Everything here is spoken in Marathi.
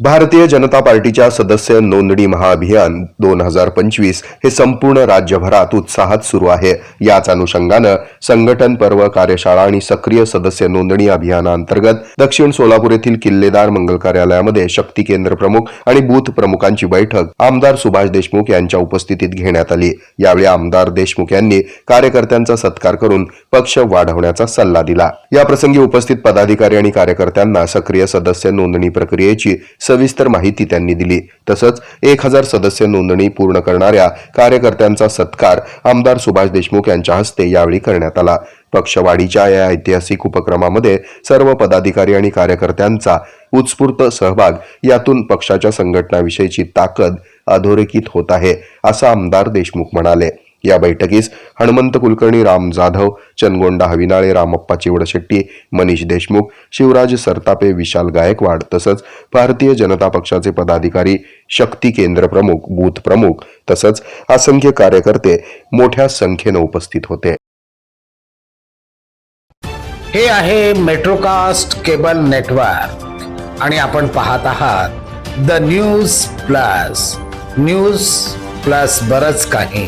भारतीय जनता पार्टीच्या सदस्य नोंदणी महाअभियान दोन हजार पंचवीस हे संपूर्ण राज्यभरात उत्साहात सुरू आहे. याच अनुषंगानं संघटन पर्व कार्यशाळा आणि सक्रिय सदस्य नोंदणी अभियानाअंतर्गत दक्षिण सोलापूर येथील किल्लेदार मंगल कार्यालयामध्ये शक्ती केंद्र प्रमुख आणि बूथ प्रमुखांची बैठक आमदार सुभाष देशमुख यांच्या उपस्थितीत घेण्यात आली. यावेळी आमदार देशमुख यांनी कार्यकर्त्यांचा सत्कार करून पक्ष वाढवण्याचा सल्ला दिला. याप्रसंगी उपस्थित पदाधिकारी आणि कार्यकर्त्यांना सक्रिय सदस्य नोंदणी प्रक्रियेची सविस्तर माहिती त्यांनी दिली. तसंच एक हजार सदस्य नोंदणी पूर्ण करणाऱ्या कार्यकर्त्यांचा सत्कार आमदार सुभाष देशमुख यांच्या हस्ते यावेळी करण्यात आला. पक्षवाढीच्या या ऐतिहासिक उपक्रमामध्ये सर्व पदाधिकारी आणि कार्यकर्त्यांचा उत्स्फूर्त सहभाग यातून पक्षाच्या संघटनाविषयीची ताकद अधोरेखित होत आहे असं आमदार देशमुख म्हणाले. या बैठकीस हनुमंत कुलकर्णी राम जाधव चनगोंडा हविनाळे रामप्पा चिवडशेट्टी मनीष देशमुख शिवराज सरतापे विशाल गायकवाड तसंच भारतीय जनता पक्षाचे पदाधिकारी शक्ती केंद्र प्रमुख बूथ प्रमुख तसंच असंख्य कार्यकर्ते मोठ्या संख्येनं उपस्थित होते. हे आहे मेट्रोकास्ट केबल नेटवर्क आणि आपण पाहत आहात the news plus. News plus बरच काही.